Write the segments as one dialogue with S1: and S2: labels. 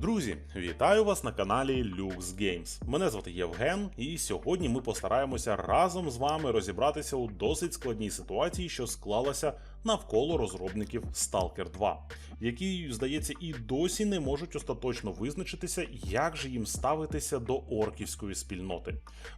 S1: Друзі, вітаю вас на каналі Lux Games. Мене звати Євген, і сьогодні ми постараємося разом з вами розібратися у досить складній ситуації, що склалася навколо розробників Stalker 2, які, здається, і досі не можуть остаточно визначитися, як же їм ставитися до орківської спільноти.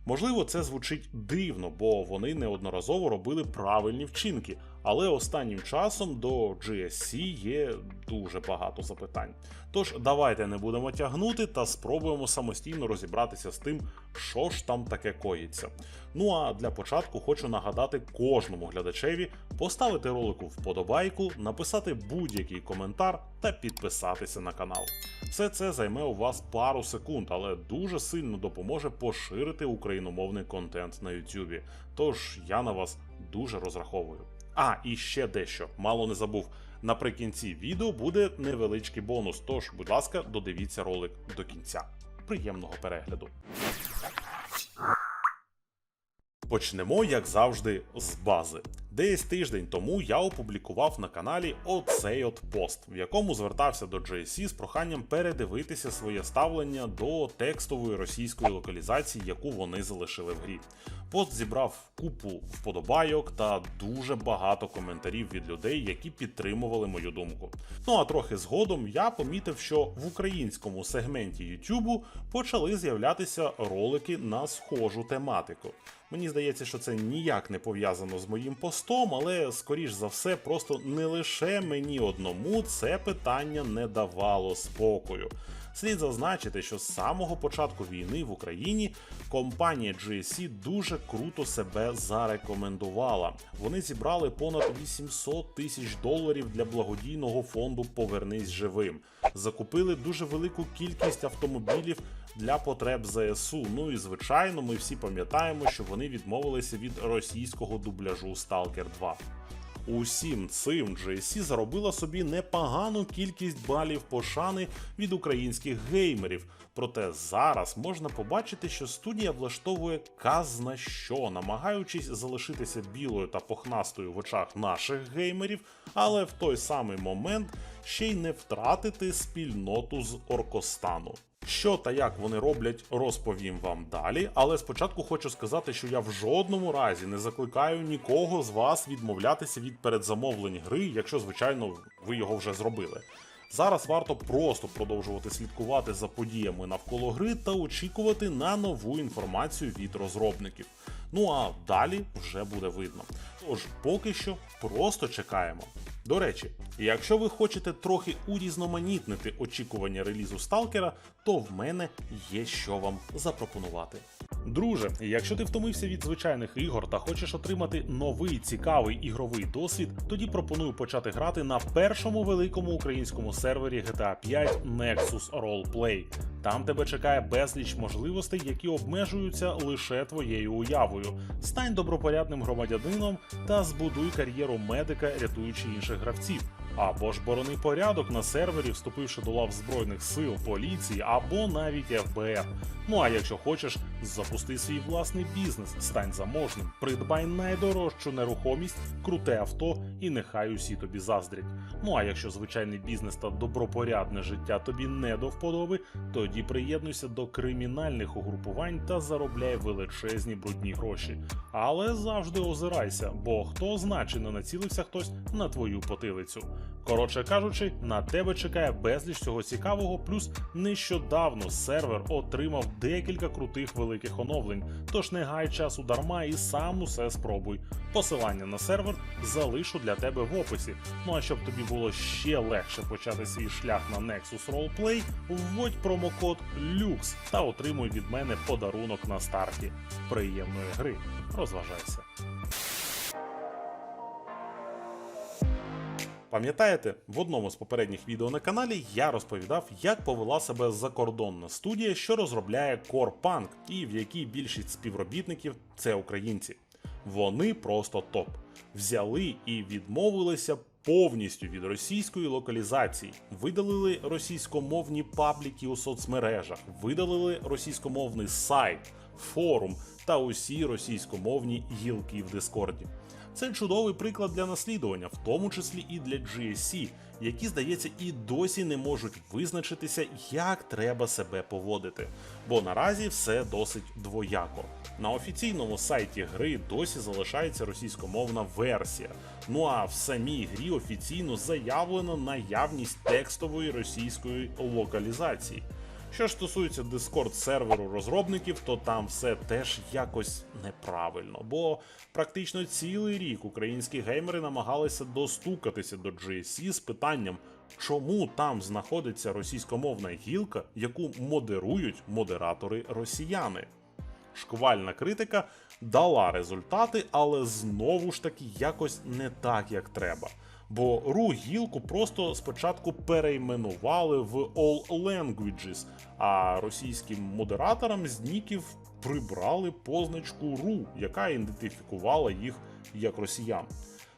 S1: Можливо, це звучить дивно, бо вони неодноразово робили правильні вчинки, але останнім часом до GSC є дуже багато запитань. Тож давайте не будемо тягнути та спробуємо самостійно розібратися з тим, що ж там таке коїться. Ну а для початку хочу нагадати кожному глядачеві поставити ролику вподобайку, написати будь-який коментар та підписатися на канал. Все це займе у вас пару секунд, але дуже сильно допоможе поширити україномовний контент на YouTube. Тож я на вас дуже розраховую. А, і ще дещо, мало не забув. Наприкінці відео буде невеличкий бонус, тож, будь ласка, додивіться ролик до кінця. Приємного перегляду. Почнемо, як завжди, з бази. Десь тиждень тому я опублікував на каналі оцей от пост, в якому звертався до JSC з проханням передивитися своє ставлення до текстової російської локалізації, яку вони залишили в грі. Пост зібрав купу вподобайок та дуже багато коментарів від людей, які підтримували мою думку. Ну а трохи згодом я помітив, що в українському сегменті YouTube почали з'являтися ролики на схожу тематику. Мені здається, що це ніяк не пов'язано з моїм постом, але скоріш за все, просто не лише мені одному це питання не давало спокою. Слід зазначити, що з самого початку війни в Україні компанія GSC дуже круто себе зарекомендувала. Вони зібрали понад 800 тисяч доларів для благодійного фонду Повернись живим. Закупили дуже велику кількість автомобілів для потреб ЗСУ. Ну і звичайно, ми всі пам'ятаємо, що вони відмовилися від російського дубляжу Stalker 2. Усім цим GSC заробила собі непогану кількість балів пошани від українських геймерів. Проте зараз можна побачити, що студія влаштовує казна що, намагаючись залишитися білою та похнастою в очах наших геймерів, але в той самий момент ще й не втратити спільноту з Оркостану. Що та як вони роблять, розповім вам далі. Але спочатку хочу сказати, що я в жодному разі не закликаю нікого з вас відмовлятися від передзамовлень гри, якщо, звичайно, ви його вже зробили. Зараз варто просто продовжувати слідкувати за подіями навколо гри та очікувати на нову інформацію від розробників. Ну а далі вже буде видно. Тож поки що просто чекаємо. До речі, якщо ви хочете трохи урізноманітнити очікування релізу Сталкера, то в мене є що вам запропонувати. Друже, якщо ти втомився від звичайних ігор та хочеш отримати новий цікавий ігровий досвід, тоді пропоную почати грати на першому великому українському сервері GTA 5 Nexus Roleplay. Там тебе чекає безліч можливостей, які обмежуються лише твоєю уявою. Стань добропорядним громадянином та збудуй кар'єру медика, рятуючи інших гравців. Або ж борони порядок на сервері, вступивши до лав збройних сил, поліції або навіть ФБР. Ну а якщо хочеш, запусти свій власний бізнес, стань заможним, придбай найдорожчу нерухомість, круте авто і нехай усі тобі заздрять. Ну а якщо звичайний бізнес та добропорядне життя тобі не до вподоби, тоді приєднуйся до кримінальних угрупувань та заробляй величезні брудні гроші. Але завжди озирайся, бо хто не націлився хтось на твою потилицю. Коротше кажучи, на тебе чекає безліч цього цікавого, плюс нещодавно сервер отримав декілька крутих великих оновлень. Тож не гай часу дарма і сам усе спробуй. Посилання на сервер залишу для тебе в описі. Ну а щоб тобі було ще легше почати свій шлях на Nexus Roleplay, вводь промокод LUX та отримуй від мене подарунок на старті. Приємної гри, розважайся. Пам'ятаєте, в одному з попередніх відео на каналі я розповідав, як повела себе закордонна студія, що розробляє Core Punk, і в якій більшість співробітників це українці. Вони просто топ. Взяли і відмовилися повністю від російської локалізації, видалили російськомовні пабліки у соцмережах, видалили російськомовний сайт, форум та усі російськомовні гілки в Дискорді. Це чудовий приклад для наслідування, в тому числі і для GSC, які, здається, і досі не можуть визначитися, як треба себе поводити. Бо наразі все досить двояко. На офіційному сайті гри досі залишається російськомовна версія. Ну а в самій грі офіційно заявлено наявність текстової російської локалізації. Що стосується Discord серверу розробників, то там все теж якось неправильно, бо практично цілий рік українські геймери намагалися достукатися до GSC з питанням, чому там знаходиться російськомовна гілка, яку модерують модератори росіяни. Шквальна критика дала результати, але знову ж таки якось не так, як треба. Бо ру гілку просто спочатку перейменували в All Languages, а російським модераторам з ніків прибрали позначку ру, яка ідентифікувала їх як росіян.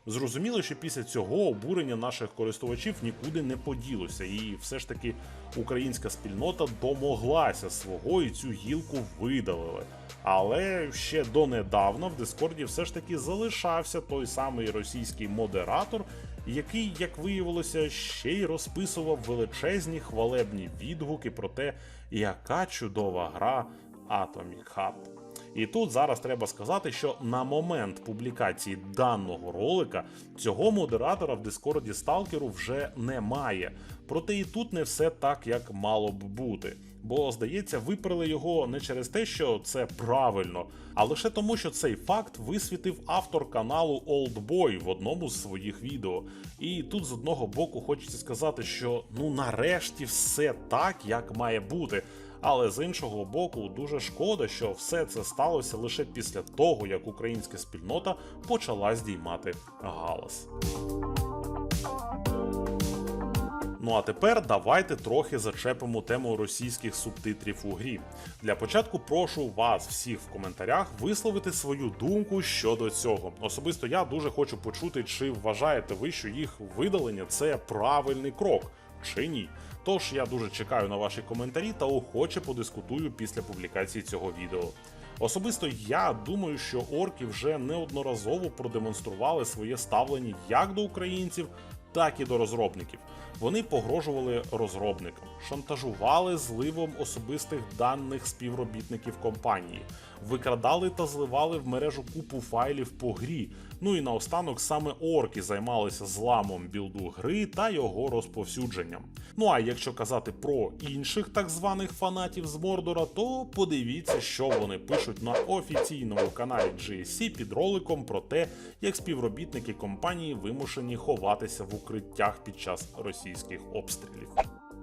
S1: Зрозуміло, що після цього обурення наших користувачів нікуди не поділося, і все ж таки українська спільнота домоглася свого і цю гілку видалили. Але ще донедавна в Дискорді все ж таки залишався той самий російський модератор, який, як виявилося, ще й розписував величезні хвалебні відгуки про те, яка чудова гра Atomic Heart. І тут зараз треба сказати, що на момент публікації даного ролика цього модератора в Дискорді Сталкеру вже немає. Проте і тут не все так, як мало б бути. Бо, здається, виперли його не через те, що це правильно, а лише тому, що цей факт висвітив автор каналу Oldboy в одному з своїх відео. І тут з одного боку хочеться сказати, що ну нарешті все так, як має бути. Але з іншого боку, дуже шкода, що все це сталося лише після того, як українська спільнота почала здіймати галас. Ну а тепер давайте трохи зачепимо тему російських субтитрів у грі. Для початку прошу вас всіх в коментарях висловити свою думку щодо цього. Особисто я дуже хочу почути, чи вважаєте ви, що їх видалення це правильний крок, чи ні. Тож я дуже чекаю на ваші коментарі та охоче подискутую після публікації цього відео. Особисто я думаю, що орки вже неодноразово продемонстрували своє ставлення як до українців, так і до розробників. Вони погрожували розробникам, шантажували зливом особистих даних співробітників компанії, викрадали та зливали в мережу купу файлів по грі. Ну і наостанок саме орки займалися зламом білду гри та його розповсюдженням. Ну а якщо казати про інших так званих фанатів з Мордора, то подивіться, що вони пишуть на офіційному каналі GSC під роликом про те, як співробітники компанії вимушені ховатися в укриттях під час російських обстрілів.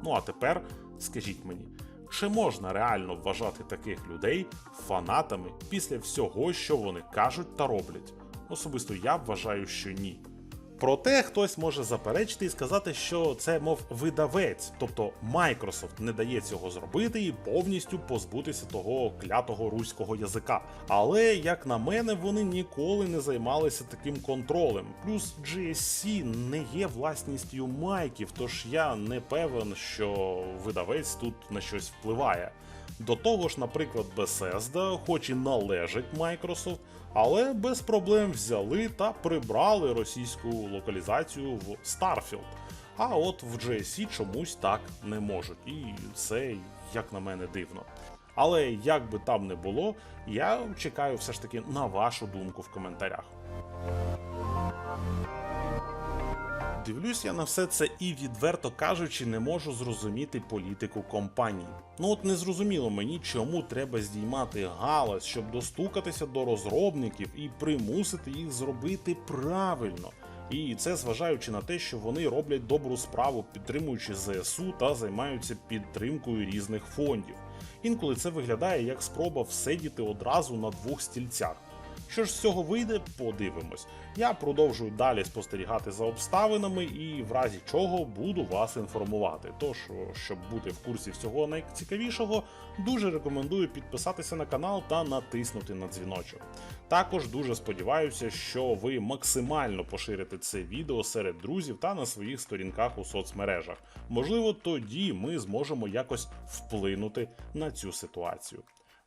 S1: Ну а тепер скажіть мені. Чи можна реально вважати таких людей фанатами після всього, що вони кажуть та роблять? Особисто я вважаю, що ні. Проте хтось може заперечити і сказати, що це, мов видавець, тобто Microsoft не дає цього зробити і повністю позбутися того клятого руського язика. Але, як на мене, вони ніколи не займалися таким контролем. Плюс GSC не є власністю майків, тож я не певен, що видавець тут на щось впливає. До того ж, наприклад, Bethesda, хоч і належить Microsoft, але без проблем взяли та прибрали російську локалізацію в Starfield. А от в GSC чомусь так не можуть, і це, як на мене, дивно. Але як би там не було, я чекаю все ж таки на вашу думку в коментарях. Дивлюсь я на все це і відверто кажучи, не можу зрозуміти політику компанії. Ну от не зрозуміло мені, чому треба здіймати галас, щоб достукатися до розробників і примусити їх зробити правильно. І це зважаючи на те, що вони роблять добру справу, підтримуючи ЗСУ та займаються підтримкою різних фондів. Інколи це виглядає як спроба всидіти одразу на двох стільцях. Що ж з цього вийде, подивимось. Я продовжую далі спостерігати за обставинами і в разі чого буду вас інформувати. Тож, щоб бути в курсі всього найцікавішого, дуже рекомендую підписатися на канал та натиснути на дзвіночок. Також дуже сподіваюся, що ви максимально поширите це відео серед друзів та на своїх сторінках у соцмережах. Можливо, тоді ми зможемо якось вплинути на цю ситуацію.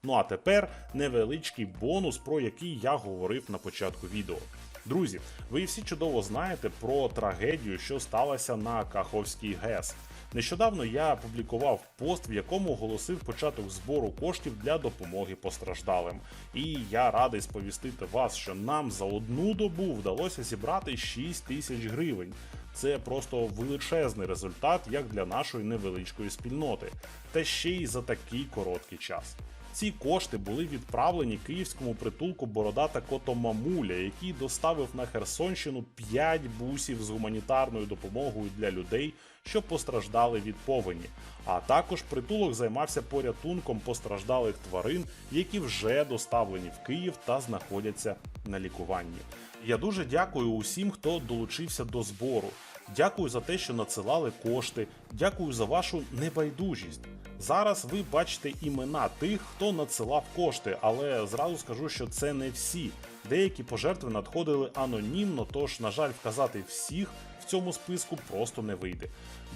S1: Ну а тепер невеличкий бонус, про який я говорив на початку відео. Друзі, ви всі чудово знаєте про трагедію, що сталася на Каховській ГЕС. Нещодавно я публікував пост, в якому оголосив початок збору коштів для допомоги постраждалим. І я радий сповістити вас, що нам за одну добу вдалося зібрати 6 тисяч гривень. Це просто величезний результат як для нашої невеличкої спільноти, та ще й за такий короткий час. Ці кошти були відправлені київському притулку Бородата Котомамуля, який доставив на Херсонщину 5 бусів з гуманітарною допомогою для людей, що постраждали від повені. А також притулок займався порятунком постраждалих тварин, які вже доставлені в Київ та знаходяться на лікуванні. Я дуже дякую усім, хто долучився до збору. Дякую за те, що надсилали кошти. Дякую за вашу небайдужість. Зараз ви бачите імена тих, хто надсилав кошти, але зразу скажу, що це не всі. Деякі пожертви надходили анонімно, тож, на жаль, вказати всіх в цьому списку просто не вийде.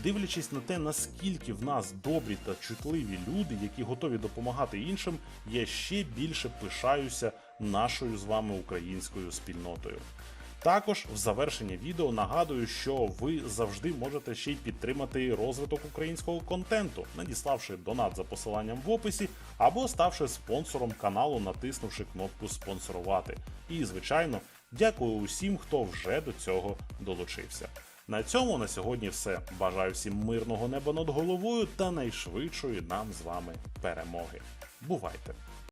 S1: Дивлячись на те, наскільки в нас добрі та чутливі люди, які готові допомагати іншим, я ще більше пишаюся нашою з вами українською спільнотою. Також в завершенні відео нагадую, що ви завжди можете ще й підтримати розвиток українського контенту, надіславши донат за посиланням в описі, або ставши спонсором каналу, натиснувши кнопку спонсорувати. І, звичайно, дякую усім, хто вже до цього долучився. На цьому на сьогодні все. Бажаю всім мирного неба над головою та найшвидшої нам з вами перемоги. Бувайте!